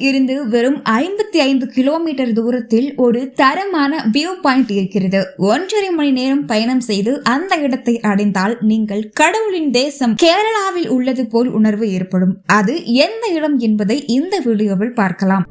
இருந்து வெறும் ஐம்பத்தி ஐந்து கிலோமீட்டர் தூரத்தில் ஒரு தரமான வியூ பாயிண்ட் இருக்கிறது. ஒன்றரை மணி நேரம் பயணம் செய்து அந்த இடத்தை அடைந்தால் நீங்கள் கடவுளின் தேசம் கேரளாவில் உள்ளது போல் உணர்வு ஏற்படும். அது எந்த இடம் என்பதை இந்த வீடியோவில் பார்க்கலாம்.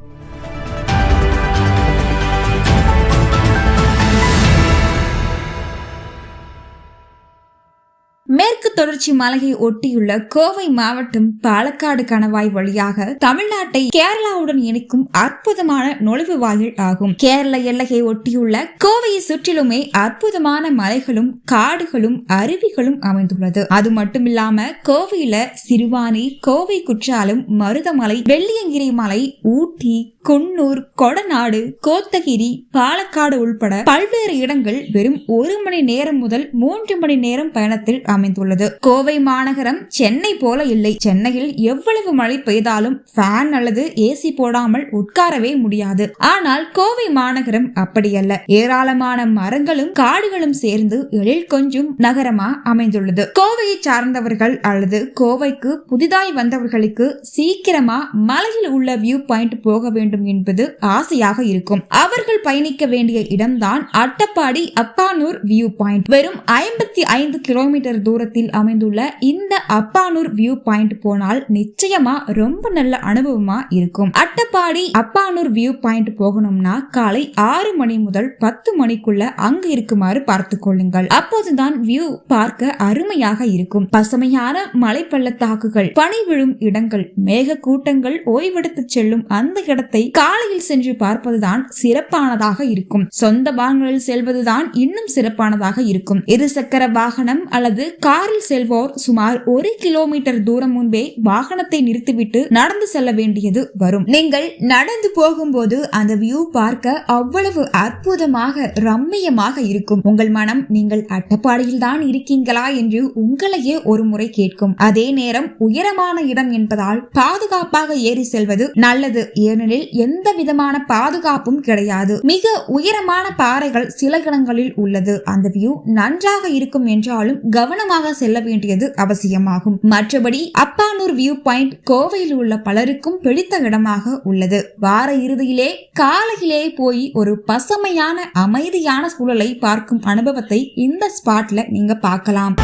தொடர்ச்சி மலையை ஒட்டியுள்ள கோவை மாவட்டம் பாலக்காடு கணவாய் வழியாக தமிழ்நாட்டை கேரளாவுடன் இணைக்கும் அற்புதமான நுழைவு வாயில் ஆகும். கேரள எல்லையை ஒட்டியுள்ள கோவையை சுற்றிலுமே அற்புதமான மலைகளும் காடுகளும் அருவிகளும் அமைந்துள்ளது. அது மட்டுமில்லாம கோவையில சிறுவாணி கோவை குற்றாலம் மருதமலை வெள்ளியங்கிரி மலை ஊட்டி குன்னூர் கொடநாடு கோத்தகிரி பாலக்காடு உள்பட பல்வேறு இடங்கள் வெறும் ஒரு மணி நேரம் முதல் மூன்று மணி நேரம் பயணத்தில் அமைந்துள்ளது. கோவை மாநகரம் சென்னை போல இல்லை. சென்னையில் எவ்வளவு மழை பெய்தாலும் ஃபேன் அல்லது ஏசி போடாமல் உட்காரவே முடியாது. ஆனால் கோவை மாநகரம் அப்படியல்ல. ஏராளமான மரங்களும் காடுகளும் சேர்ந்து எழில் கொஞ்சம் நகரமா அமைந்துள்ளது. கோவையை சார்ந்தவர்கள் அல்லது கோவைக்கு புதிதாய் வந்தவர்களுக்கு சீக்கிரமா மலையில் உள்ள வியூ பாயிண்ட் போக வேண்டும் என்பது ஆசையாக இருக்கும். அவர்கள் பயணிக்க வேண்டிய இடம்தான் அட்டப்பாடி அப்பானூர் வியூ பாயிண்ட் வெறும் ஐம்பத்தி ஐந்து கிலோமீட்டர் தூரத்தில் அமைந்துள்ள இந்த அப்பானூர் வியூ பாயிண்ட் போனால் நிச்சயமா ரொம்ப நல்ல அனுபவமா இருக்கும். அட்டப்பாடி அப்பானூர் வியூ பாயிண்ட் போகணும்னா காலை ஆறு மணி முதல் பத்து மணிக்குள்ள அங்கு இருக்குமாறு பார்த்து கொள்ளுங்கள். அப்போதுதான் வியூ பார்க்க அருமையாக இருக்கும். பசுமையான மலை பள்ளத்தாக்குகள் பனி விழும் இடங்கள் மேக கூட்டங்கள் ஓய்வெடுத்து செல்லும் அந்த இடத்தை காலையில் சென்று பார்ப்பதுதான் சிறப்பானதாக இருக்கும். சொந்த வாகனங்களில் செல்வதுதான் இன்னும் சிறப்பானதாக இருக்கும். இருசக்கர வாகனம் அல்லது காரில் செல்வோர் சுமார் ஒரு கிலோமீட்டர் தூரம் முன்பே வாகனத்தை நிறுத்திவிட்டு நடந்து செல்ல வேண்டியது வரும். நீங்கள் நடந்து போகும்போது அந்த வியூ பார்க்க அவ்வளவு அற்புதமாக ரம்மியமாக இருக்கும். உங்கள் மனம் நீங்கள் அட்டப்பாடியில் தான் இருக்கீங்களா என்று உங்களையே ஒரு முறை கேட்கும். அதே நேரம் உயரமான இடம் என்பதால் பாதுகாப்பாக ஏறி செல்வது நல்லது. ஏனெனில் எந்த விதமான பாதுகாப்பும் கிடையாது. மிக உயரமான பாறைகள் சில இடங்களில் உள்ளது. அந்த வியூ நன்றாக இருக்கும் என்றாலும் கவனமாக செல்ல செல்ல வேண்டியது அவசியமாகும். மற்றபடி அப்பானூர் வியூ பாயிண்ட் கோவையில் உள்ள பலருக்கும் பிடித்த இடமாக உள்ளது. வார இறுதியிலே காலையிலே போய் ஒரு பசுமையான அமைதியான சூழலை பார்க்கும் அனுபவத்தை இந்த ஸ்பாட்ல நீங்க பார்க்கலாம்.